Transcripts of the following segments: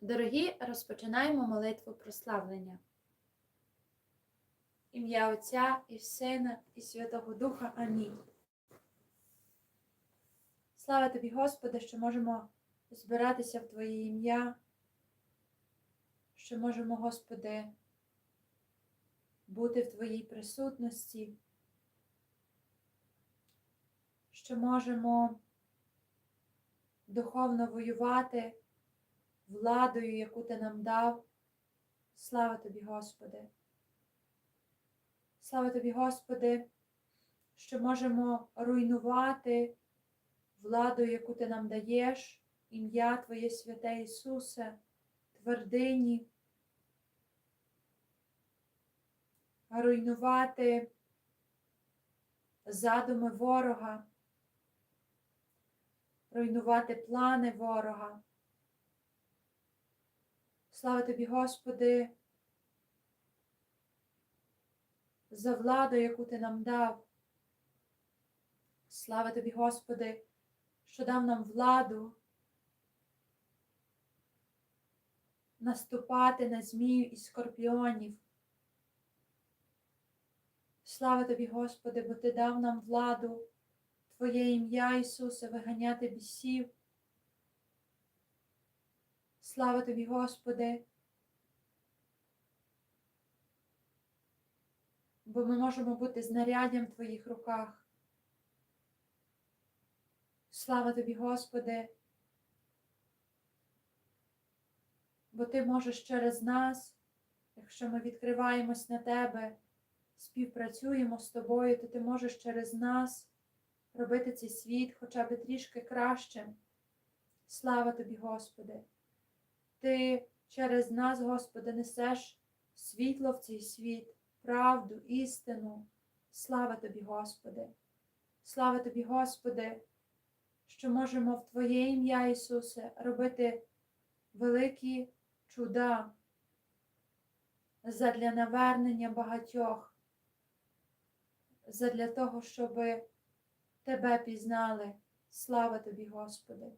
Дорогі, розпочинаємо молитву прославлення. Ім'я Отця і Сина, і Святого Духа. Амінь. Слава тобі, Господи, що можемо збиратися в Твоє ім'я, що можемо, Господи, бути в Твоїй присутності, що можемо духовно воювати владою, яку ти нам дав. Слава тобі, Господи. Слава тобі, Господи, що можемо руйнувати владу, яку ти нам даєш, ім'я Твоє святе Ісусе, твердині, руйнувати задуми ворога, руйнувати плани ворога. Слава тобі, Господи, за владу, яку Ти нам дав. Слава тобі, Господи, що дав нам владу наступати на змію і скорпіонів. Слава тобі, Господи, бо Ти дав нам владу, Твоє ім'я, Ісусе, виганяти бісів. Слава тобі, Господи. Бо ми можемо бути знаряддям в Твоїх руках. Слава тобі, Господи. Бо Ти можеш через нас, якщо ми відкриваємось на Тебе, співпрацюємо з Тобою, то Ти можеш через нас робити цей світ хоча б трішки кращим. Слава тобі, Господи. Ти через нас, Господи, несеш світло в цей світ, правду, істину. Слава тобі, Господи. Слава тобі, Господи, що можемо в Твоє ім'я, Ісусе, робити великі чуда задля навернення багатьох, задля того, щоб Тебе пізнали. Слава тобі, Господи.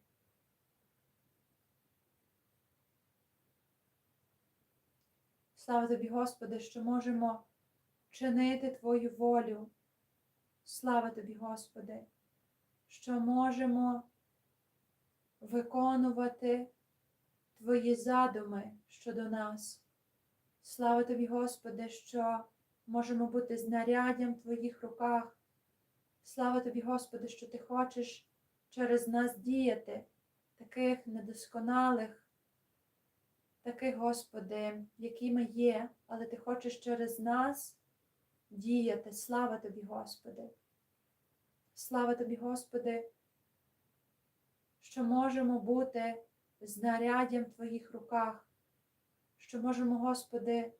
Слава тобі, Господи, що можемо чинити Твою волю. Слава тобі, Господи, що можемо виконувати Твої задуми щодо нас. Слава тобі, Господи, що можемо бути знаряддям в Твоїх руках. Слава тобі, Господи, що Ти хочеш через нас діяти, таких недосконалих, таких, Господи, які ми є, але Ти хочеш через нас діяти. Слава тобі, Господи. Слава тобі, Господи, що можемо бути знаряддям в Твоїх руках, що можемо, Господи,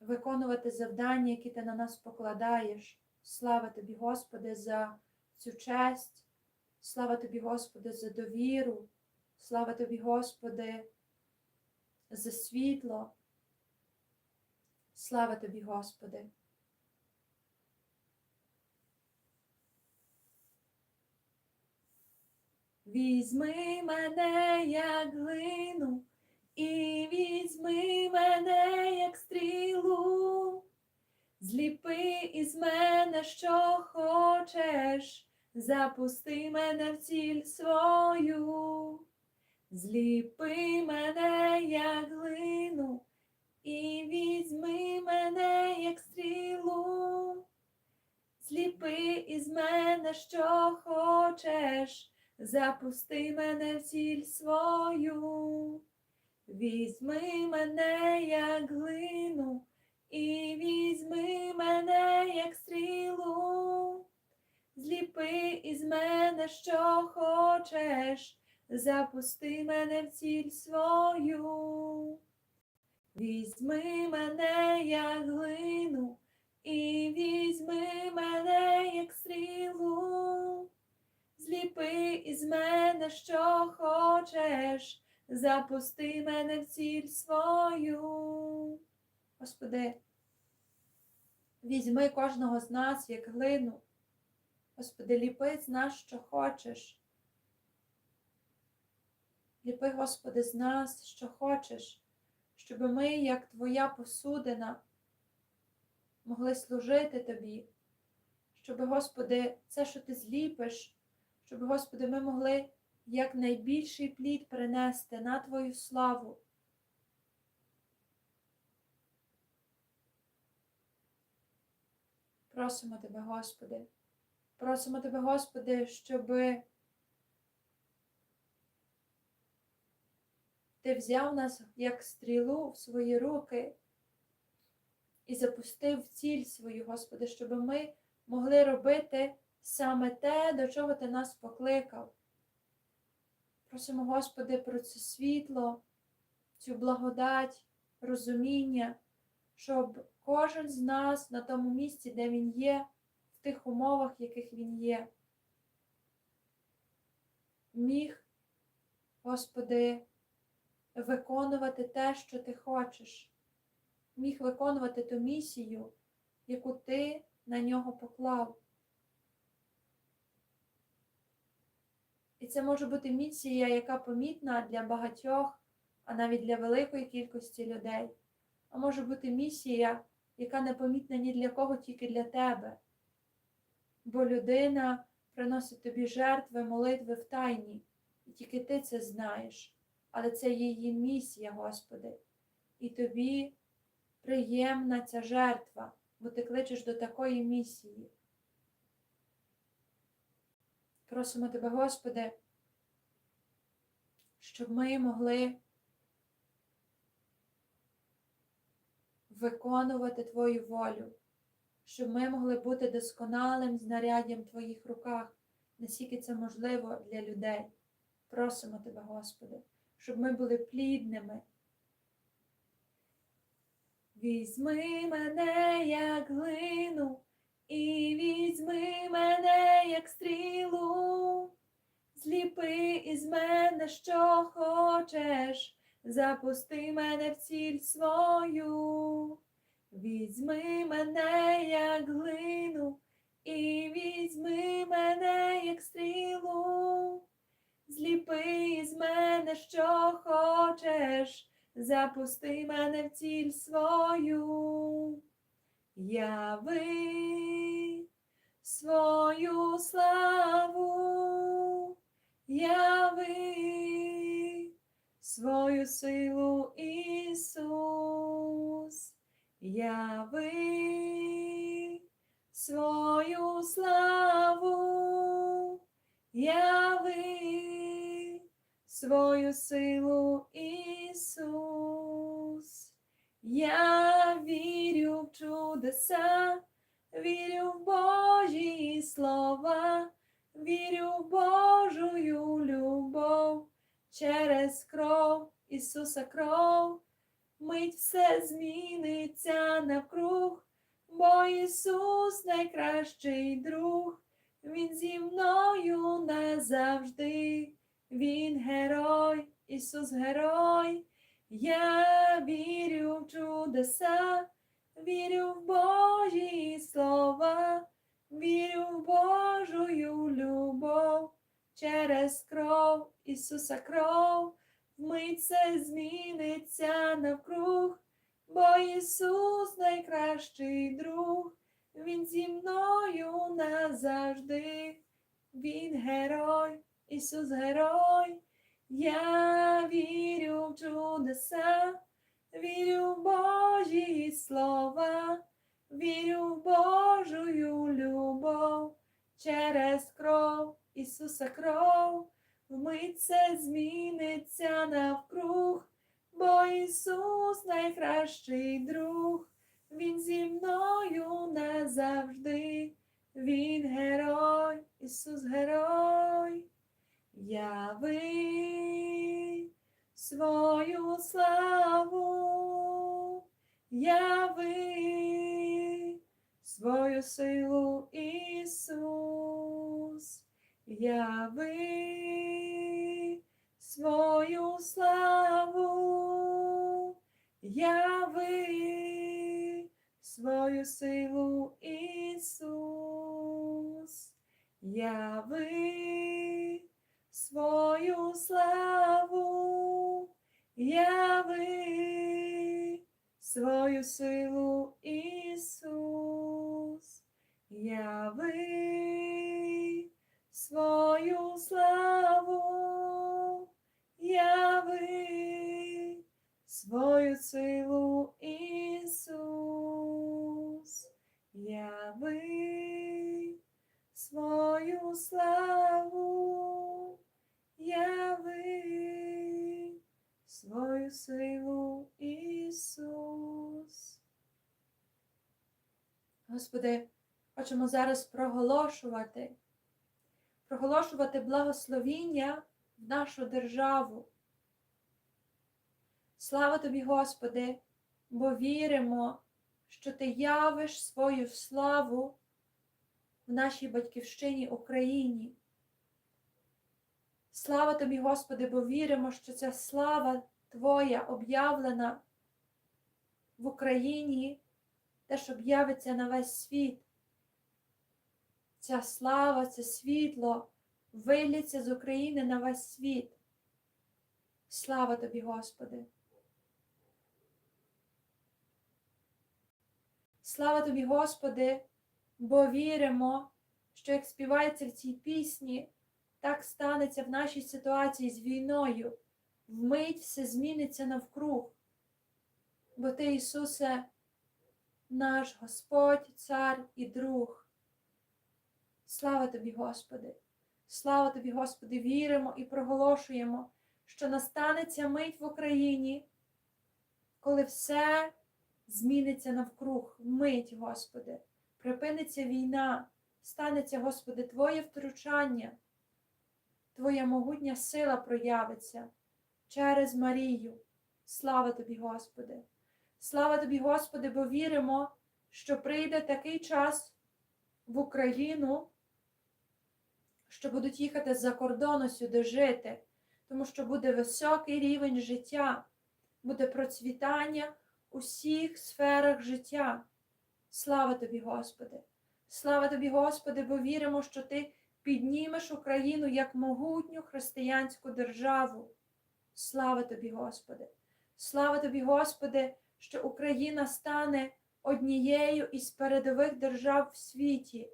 виконувати завдання, які ти на нас покладаєш. Слава тобі, Господи, за цю честь, слава тобі, Господи, за довіру, слава тобі, Господи, за світло. Слава тобі, Господи. Візьми мене, як глину, і візьми мене, як стрілу, зліпи із мене, що хочеш, запусти мене в ціль свою, зліпи мене, як глину, і візьми мене, як стрілу, зліпи із мене, що хочеш, запусти мене в ціль свою. Візьми мене, як глину, і візьми мене, як стрілу, зліпи із мене, що хочеш, запусти мене в ціль свою. Візьми мене, як глину, і візьми мене, як стрілу, зліпи із мене, що хочеш запусти мене в ціль свою. Господи, візьми кожного з нас як глину. Господи, ліпи з нас, що хочеш. Ліпи, Господи, з нас, що хочеш, щоб ми, як Твоя посудина, могли служити Тобі, щоб, Господи, це, що Ти зліпиш, щоб, Господи, ми могли як найбільший плід принести на Твою славу. Просимо Тебе, Господи, просимо Тебе, Господи, щоб Ти взяв нас як стрілу в свої руки і запустив в ціль свою, Господи, щоб ми могли робити саме те, до чого Ти нас покликав. Просимо, Господи, про це світло, цю благодать, розуміння, щоб кожен з нас на тому місці, де він є, в тих умовах, в яких він є, міг, Господи, виконувати те, що ти хочеш, міг виконувати ту місію, яку ти на нього поклав. І це може бути місія, яка помітна для багатьох, а навіть для великої кількості людей. А може бути місія, яка не помітна ні для кого, тільки для тебе. Бо людина приносить тобі жертви, молитви в тайні, і тільки ти це знаєш. Але це її місія, Господи. І тобі приємна ця жертва, бо ти кличеш до такої місії. Просимо Тебе, Господи, щоб ми могли виконувати Твою волю, щоб ми могли бути досконалим знаряддям в Твоїх руках, наскільки це можливо для людей. Просимо Тебе, Господи, щоб ми були плідними. Візьми мене, як глину, і візьми мене, як стрілу, зліпи із мене, що хочеш, запусти мене в ціль свою, візьми мене, як глину, і візьми мене, як стрілу, зліпи із мене, що хочеш, запусти мене в ціль свою. Яви свою славу, яви свою силу, Ісус, яви свою славу, яви свою силу, Ісус. Я вірю в чудеса, вірю в Божі слова, вірю в Божую любов через кров Ісуса кров. Мить все зміниться навкруг, бо Ісус найкращий друг, Він зі мною назавжди, Він герой, Ісус герой. Я вірю в чудеса, вірю в Божі слова, вірю в Божую любов. Через кров Ісуса кров, вмить все зміниться навкруг, бо Ісус найкращий друг, Він зі мною назавжди, Він герой, Ісус герой. Я вірю в чудеса, вірю в Божі слова, вірю в Божую любов через кров Ісуса кров, вмить це зміниться навкруг, бо Ісус найкращий друг, Він зі мною назавжди, Він герой, Ісус герой. Яви свою славу, яви свою силу, Ісус, яви свою славу, яви свою силу, Ісус, яви свою славу, яви Господи, хочемо зараз проголошувати, проголошувати благословіння в нашу державу. Слава тобі, Господи, бо віримо, що Ти явиш свою славу в нашій батьківщині Україні. Слава тобі, Господи, бо віримо, що ця слава Твоя об'явлена в Україні, теж об'явиться на весь світ. Ця слава, це світло виліться з України на весь світ. Слава тобі, Господи! Слава тобі, Господи, бо віримо, що як співається в цій пісні, так станеться в нашій ситуації з війною. Вмить все зміниться навкруг. Бо Ти, Ісусе, наш Господь, Цар і друг. Слава тобі, Господи! Слава тобі, Господи, віримо і проголошуємо, що настанеться мить в Україні, коли все зміниться навкруг, мить, Господи, припиниться війна, станеться, Господи, Твоє втручання, Твоя могутня сила проявиться через Марію. Слава тобі, Господи! Слава тобі, Господи, бо віримо, що прийде такий час в Україну, що будуть їхати з-за кордону сюди жити, тому що буде високий рівень життя, буде процвітання у всіх сферах життя. Слава тобі, Господи! Слава тобі, Господи, бо віримо, що Ти піднімеш Україну як могутню християнську державу. Слава тобі, Господи! Слава тобі, Господи, що Україна стане однією із передових держав в світі.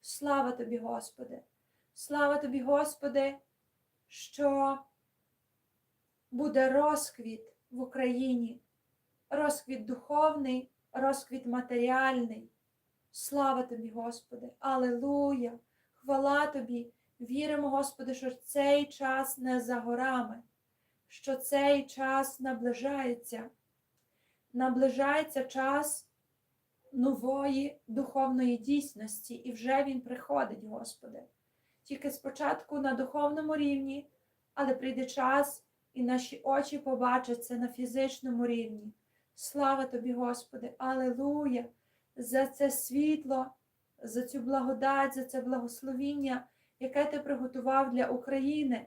Слава тобі, Господи! Слава тобі, Господи, що буде розквіт в Україні, розквіт духовний, розквіт матеріальний. Слава тобі, Господи! Алелуя! Хвала тобі! Віримо, Господи, що цей час не за горами, що цей час наближається. Наближається час нової духовної дійсності, і вже він приходить, Господи. Тільки спочатку на духовному рівні, але прийде час, і наші очі побачать це на фізичному рівні. Слава тобі, Господи! Алелуя! За це світло, за цю благодать, за це благословіння, яке ти приготував для України,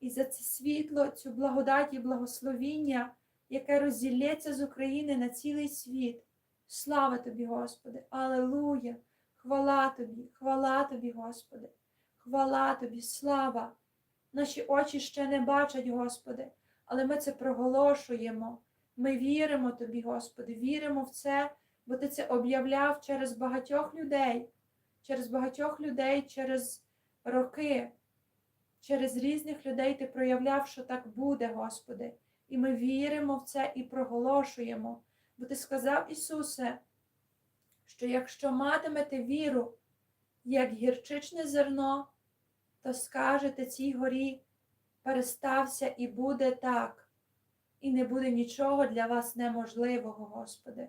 і за це світло, цю благодать і благословіння, яке розділється з України на цілий світ. Слава тобі, Господи! Алелуя! Хвала тобі, хвала тобі, Господи! Хвала тобі, слава! Наші очі ще не бачать, Господи, але ми це проголошуємо. Ми віримо Тобі, Господи, віримо в це, бо Ти це об'являв через багатьох людей, через багатьох людей, через роки, через різних людей Ти проявляв, що так буде, Господи. І ми віримо в це і проголошуємо. Бо Ти сказав, Ісусе, що якщо матимете віру, як гірчичне зерно, то скажете цій горі, перестався і буде так, і не буде нічого для вас неможливого, Господи.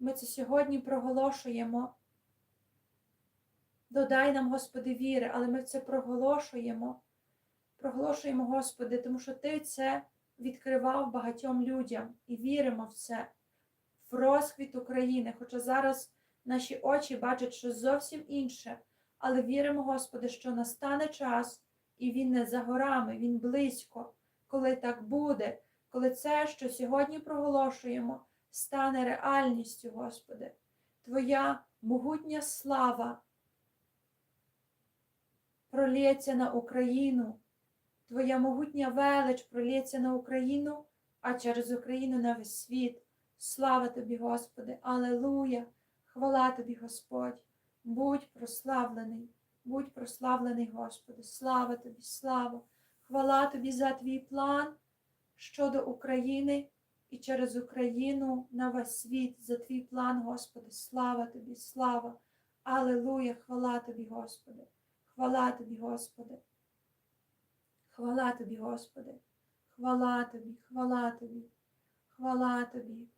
Ми це сьогодні проголошуємо. Додай нам, Господи, віри, але ми це проголошуємо. Проголошуємо, Господи, тому що Ти це відкривав багатьом людям і віримо в це, в розквіт України. Хоча зараз наші очі бачать щось зовсім інше, але віримо, Господи, що настане час, і Він не за горами, Він близько, коли так буде, коли це, що сьогодні проголошуємо, стане реальністю, Господи. Твоя могутня слава пролється на Україну, Твоя могутня велич пролється на Україну, а через Україну на весь світ. Слава тобі, Господи, Алелуя! Хвала тобі, Господь! Будь прославлений, будь прославлений, Господи, слава тобі, слава! Хвала тобі за твій план щодо України і через Україну на весь світ, за твій план, Господи, слава тобі, слава! Алелуя! Хвала тобі, Господи! Хвала тобі, Господи! Хвала тобі, Господи! Хвала тобі, хвала тобі, хвала тобі,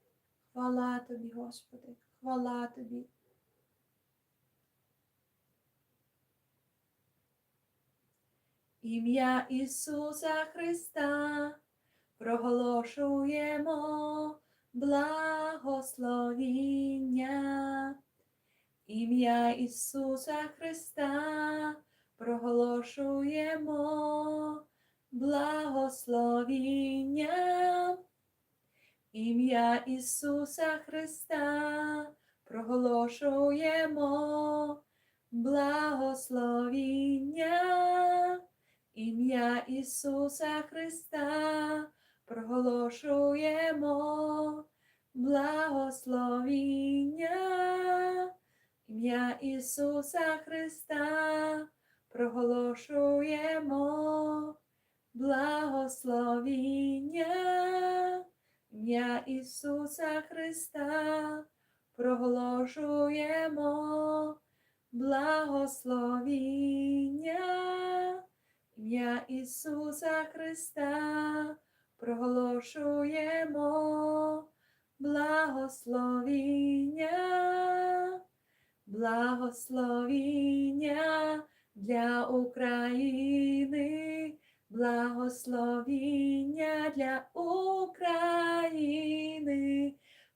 хвала тобі, Господи, хвала тобі. Ім'я Ісуса Христа проголошуємо благословіння. Ім'я Ісуса Христа проголошуємо благословіння. Ім'я Ісуса Христа проголошуємо благословіння. Ім'я Ісуса Христа проголошуємо благословіння. Ім'я Ісуса Христа проголошуємо благословіння. Ім'я Ісуса Христа проголошуємо благословіння. Ім'я Ісуса Христа проголошуємо благословіння. Благословіння для України, благословіння для України,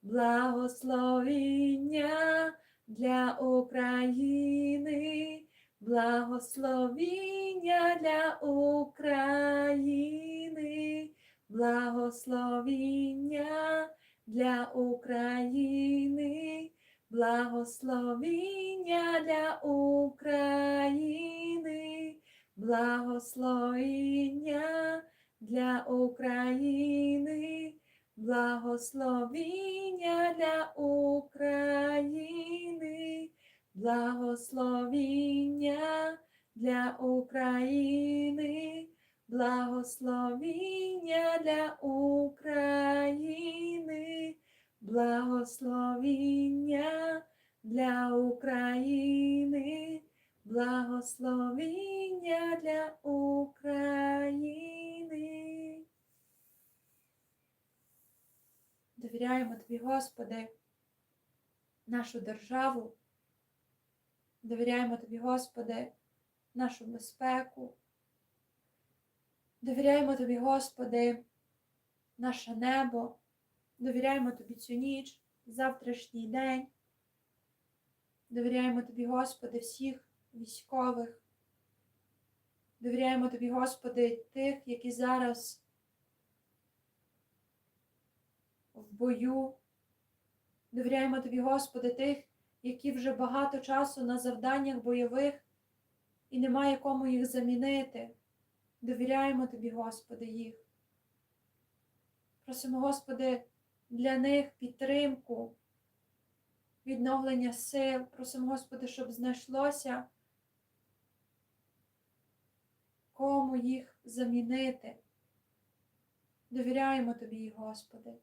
благословіння для України, благословіння для України, благословіння для України. Благословіння для України, благословіння для України, благословіння для України, благословіння для України, благословіння для України. Благословіння для України, благословіння для України. Довіряємо Тобі, Господи, нашу державу. Довіряємо Тобі, Господи, нашу безпеку. Довіряємо Тобі, Господи, наше небо. Довіряємо тобі цю ніч, завтрашній день. Довіряємо тобі, Господи, всіх військових. Довіряємо тобі, Господи, тих, які зараз в бою. Довіряємо тобі, Господи, тих, які вже багато часу на завданнях бойових і немає кому їх замінити. Довіряємо тобі, Господи, їх. Просимо, Господи, для них підтримку, відновлення сил. Просимо, Господи, щоб знайшлося, кому їх замінити. Довіряємо Тобі, Господи.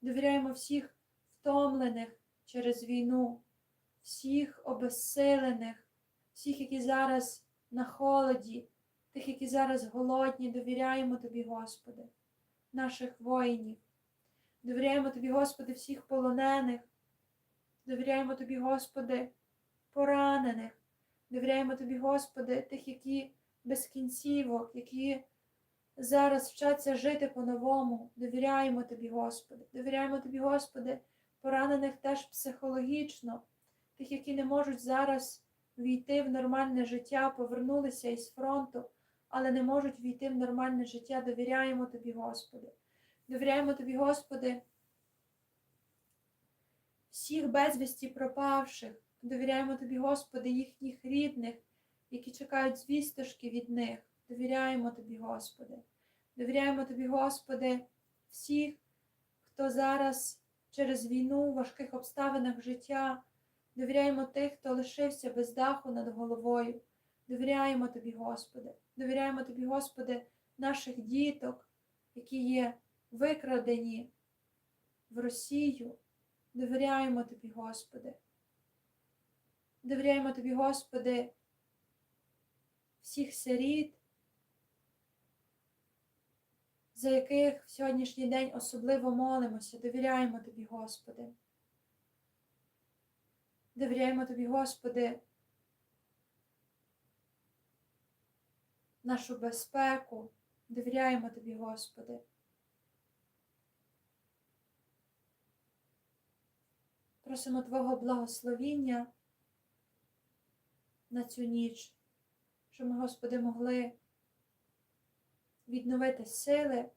Довіряємо всіх втомлених через війну, всіх обезсилених, всіх, які зараз на холоді, тих, які зараз голодні. Довіряємо Тобі, Господи, наших воїнів. Довіряємо Тобі, Господи, всіх полонених. Довіряємо Тобі, Господи, поранених. Довіряємо Тобі, Господи, тих, які без кінцівок, які зараз вчаться жити по-новому. Довіряємо Тобі, Господи. Довіряємо Тобі, Господи, поранених теж психологічно, тих, які не можуть зараз війти в нормальне життя, повернулися із фронту, але не можуть війти в нормальне життя. Довіряємо Тобі, Господи. Довіряємо Тобі, Господи, всіх безвісті пропавших. Довіряємо Тобі, Господи, їхніх рідних, які чекають звісточки від них. Довіряємо Тобі, Господи. Довіряємо Тобі, Господи, всіх, хто зараз через війну у важких обставинах життя. Довіряємо тих, хто лишився без даху над головою. Довіряємо Тобі, Господи. Довіряємо Тобі, Господи, наших діток, які є викрадені в Росію. Довіряємо Тобі, Господи. Довіряємо Тобі, Господи, всіх сиріт, за яких в сьогоднішній день особливо молимося. Довіряємо Тобі, Господи. Довіряємо Тобі, Господи, нашу безпеку. Довіряємо Тобі, Господи. Просимо Твого благословіння на цю ніч, щоб ми, Господи, могли відновити сили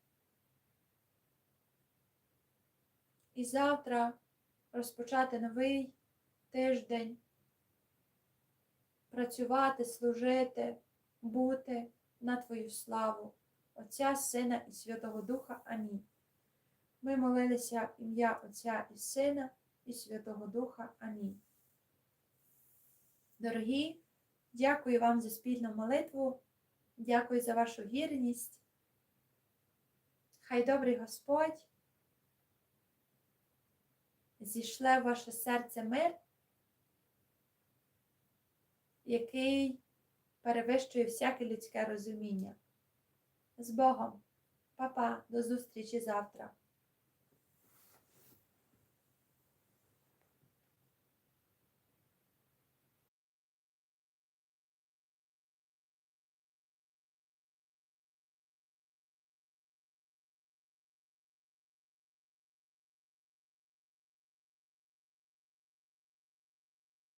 і завтра розпочати новий тиждень, працювати, служити, бути на Твою славу, Отця, Сина і Святого Духа. Амінь. Ми молилися ім'я Отця і Сина і Святого Духа. Амінь. Дорогі, дякую вам за спільну молитву. Дякую за вашу вірність. Хай добрий Господь зійшле в ваше серце мир, який перевищує всяке людське розуміння. З Богом, Папа, до зустрічі завтра.